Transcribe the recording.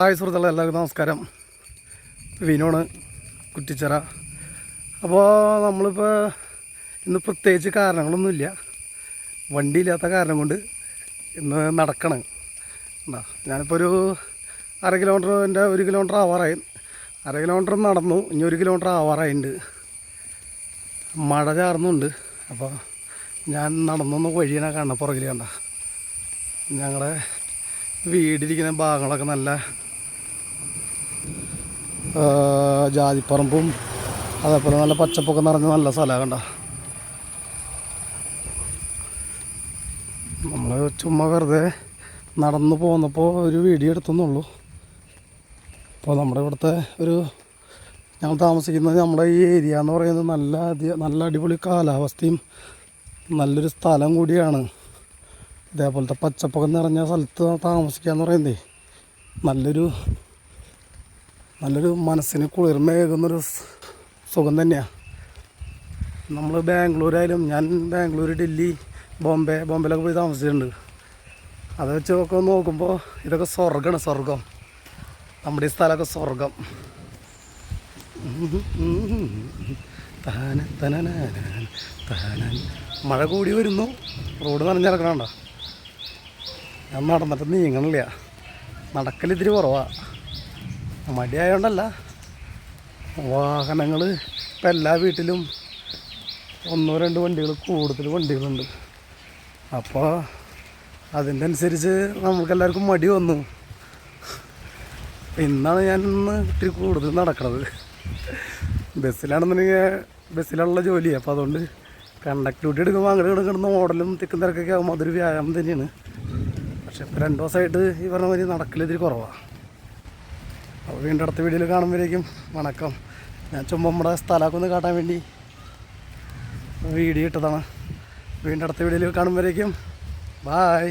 Hi സുഹൃത്തുക്കളെ എല്ലാവർക്കും നമസ്കാരം. വിനോണ് കുറ്റിച്ചിറ. അപ്പോൾ നമ്മളിപ്പോൾ ഇന്ന് പ്രത്യേകിച്ച് കാരണങ്ങളൊന്നുമില്ല. വണ്ടിയില്ലാത്ത കാരണം കൊണ്ട് ഇന്ന് നടക്കണം. എന്താ ഞാനിപ്പോൾ ഒരു അര കിലോമീറ്റർ എന്റെ ഒരു കിലോമീറ്റർ ആവാറായി. അര കിലോമീറ്റർ നടന്നു ഇനി ഒരു കിലോമീറ്റർ ആവാറായിട്ടുണ്ട് മഴ ചാർന്നുണ്ട് അപ്പോൾ ഞാൻ നടന്നൊന്ന് വഴിയാണ് കാണുന്നത് പുറകിൽ കണ്ട. ഞങ്ങളുടെ വീടിരിക്കുന്ന ഭാഗങ്ങളൊക്കെ നല്ല ജാതിപ്പറമ്പും അതേപോലെ നല്ല പച്ചപ്പൊക്കെ നിറഞ്ഞ നല്ല സ്ഥലമാണ് കണ്ട. നമ്മൾ ചുമ്മാ വെറുതെ നടന്നു പോന്നപ്പോൾ ഒരു വീഡിയോ എടുത്തെന്നുള്ളൂ. അപ്പോൾ നമ്മുടെ ഇവിടുത്തെ ഒരു ഞങ്ങൾ താമസിക്കുന്നത് നമ്മുടെ ഈ ഏരിയ എന്ന് പറയുന്നത് നല്ല നല്ല അടിപൊളി കാലാവസ്ഥയും നല്ലൊരു സ്ഥലം കൂടിയാണ്. ഇതേപോലത്തെ പച്ചപ്പൊക്കെ നിറഞ്ഞ സ്ഥലത്ത് താമസിക്കുക എന്ന് പറയുന്നത് നല്ലൊരു നല്ലൊരു മനസ്സിന് കുളിർമയേകുന്നൊരു സുഖം തന്നെയാണ് നമ്മൾ ബാംഗ്ലൂരായാലും ഞാൻ ബാംഗ്ലൂർ ഡൽഹി ബോംബെ ബോംബെയിലൊക്കെ പോയി താമസിച്ചിട്ടുണ്ട്. അത് വെച്ച് ഒക്കെ നോക്കുമ്പോൾ ഇതൊക്കെ സ്വർഗമാണ് സ്വർഗം നമ്മുടെ ഈ സ്ഥലമൊക്കെ സ്വർഗം താന താനൻ. മഴ കൂടി വരുന്നു. റോഡ് നനഞ്ഞിറക്കണണ്ട ഞാൻ നടന്നിട്ട് നീങ്ങണില്ല. നടക്കൽ കുറവാണ് കുറവാ. മടിയായോണ്ടല്ല. വാഹനങ്ങൾ ഇപ്പം എല്ലാ വീട്ടിലും ഒന്നോ രണ്ട് വണ്ടികൾ കൂടുതൽ വണ്ടികളുണ്ട്. അപ്പോൾ അതിന്റെ അനുസരിച്ച് നമുക്കെല്ലാവർക്കും മടി വന്നു. ഇന്നാണ് ഞാൻ ഇന്ന് ഇത്തിരി കൂടുതൽ നടക്കണത്. ബസ്സിലാണെന്നുണ്ടെങ്കിൽ ബസ്സിലുള്ള ജോലി. അപ്പോൾ അതുകൊണ്ട് കണ്ടക്ട് ഡ്യൂട്ടി എടുക്കുമ്പോൾ അങ്ങനെ കിടക്കുന്ന ഓടലും തിക്കും തിരക്കൊക്കെ ആകുമ്പോൾ അതൊരു വ്യായാമം തന്നെയാണ്. പക്ഷെ ഇപ്പോൾ രണ്ട് ദിവസമായിട്ട് ഈ പറഞ്ഞ മാതിരി നടക്കലിതിരി കുറവാണ് അപ്പോൾ വീണ്ടും അടുത്ത വീഡിയോയിൽ കാണുമ്പോഴേക്കും വണക്കം. ഞാൻ ചുമ്മാ നമ്മുടെ സ്ഥലമൊക്കെ ഒന്ന് കാട്ടാൻ വേണ്ടി വീഡിയോ ഇട്ടതാണ്. വീണ്ടും അടുത്ത വീഡിയോയിൽ കാണുമ്പോഴേക്കും. ബായ്